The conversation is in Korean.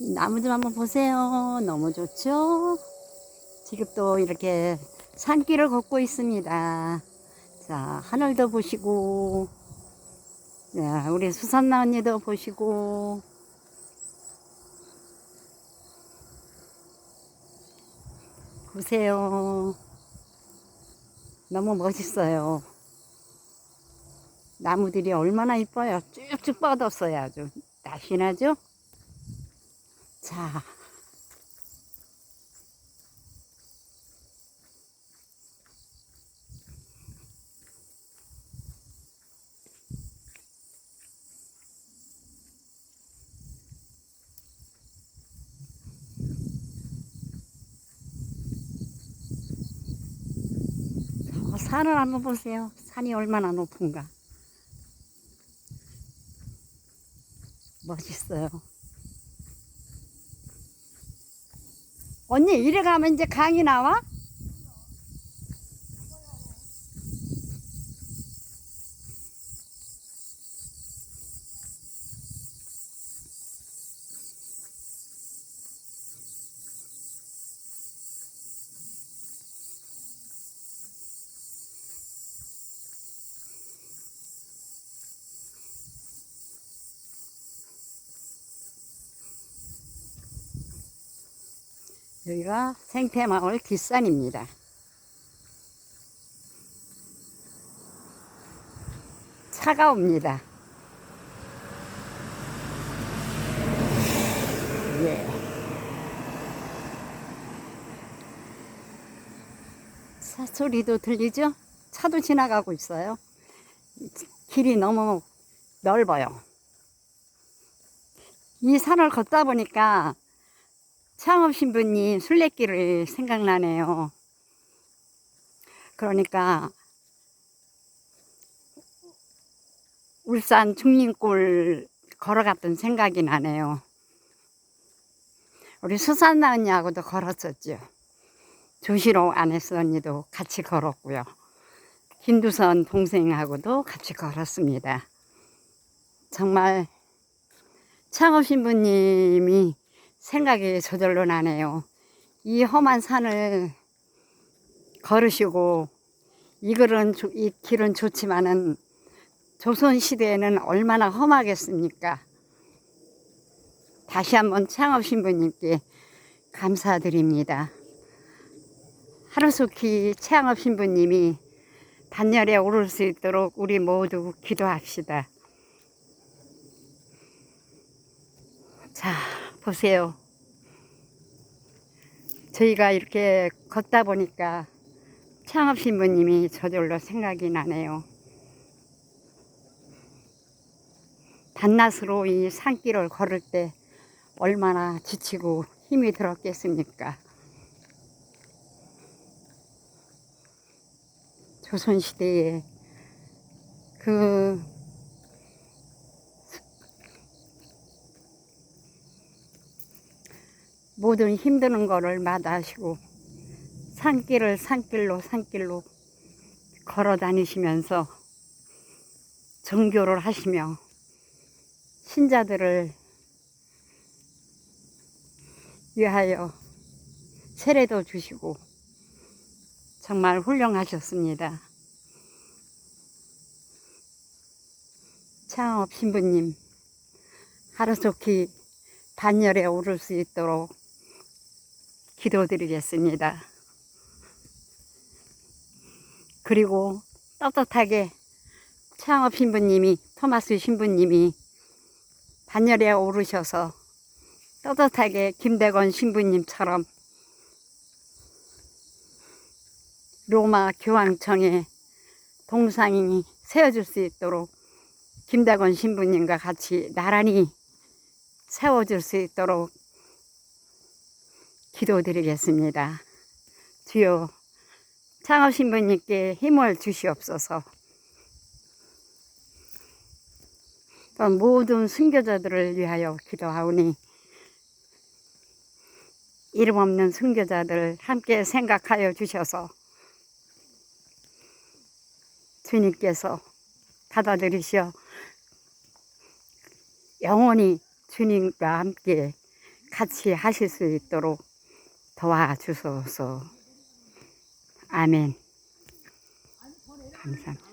나무 좀 한번 보세요. 너무 좋죠? 지금 또 이렇게 산길을 걷고 있습니다. 자, 하늘도 보시고, 자, 우리 수산나 언니도 보시고, 보세요. 너무 멋있어요. 나무들이 얼마나 이뻐요. 쭉쭉 뻗었어요. 아주 날씬하죠? 자, 저 산을 한번 보세요. 산이 얼마나 높은가. 멋있어요. 언니, 이래 가면 이제 강이 나와? 여기가 생태마을 뒷산입니다. 차가웁니다. 예. 차 소리도 들리죠? 차도 지나가고 있어요. 길이 너무 넓어요. 이 산을 걷다 보니까 창업 신부님 순례길을 생각나네요. 그러니까 울산 중림골 걸어갔던 생각이 나네요. 우리 수산나 언니하고도 걸었었죠. 조시로 아내스 언니도 같이 걸었고요. 김두선 동생하고도 같이 걸었습니다. 정말 창업 신부님이 생각이 저절로 나네요. 이 험한 산을 걸으시고 이 길은, 좋- 이 길은 좋지만은 조선 시대에는 얼마나 험하겠습니까? 다시 한번 창업 신부님께 감사드립니다. 하루속히 창업 신부님이 단열에 오를 수 있도록 우리 모두 기도합시다. 자, 보세요. 저희가 이렇게 걷다 보니까 창업 신부님이 저절로 생각이 나네요. 단낮으로 이 산길을 걸을 때 얼마나 지치고 힘이 들었겠습니까? 조선시대에 그 모든 힘드는 거를 마다하시고 산길을 산길로 산길로 걸어 다니시면서 정교를 하시며 신자들을 위하여 세례도 주시고 정말 훌륭하셨습니다. 창업 신부님 하루속히 단열에 오를 수 있도록 기도드리겠습니다. 그리고 떳떳하게 창업 신부님이 토마스 신부님이 단열에 오르셔서 떳떳하게 김대건 신부님처럼 로마 교황청에 동상이 세워질 수 있도록 김대건 신부님과 같이 나란히 세워질 수 있도록 기도드리겠습니다. 주여 창업 신 부님께 힘을 주시옵소서. 또 모든 순교자들을 위하여 기도하오니 이름 없는 순교자들 함께 생각하여 주셔서 주님께서 받아들이시어 영원히 주님과 함께 같이 하실 수 있도록 도와주소서. 아멘. 감사합니다.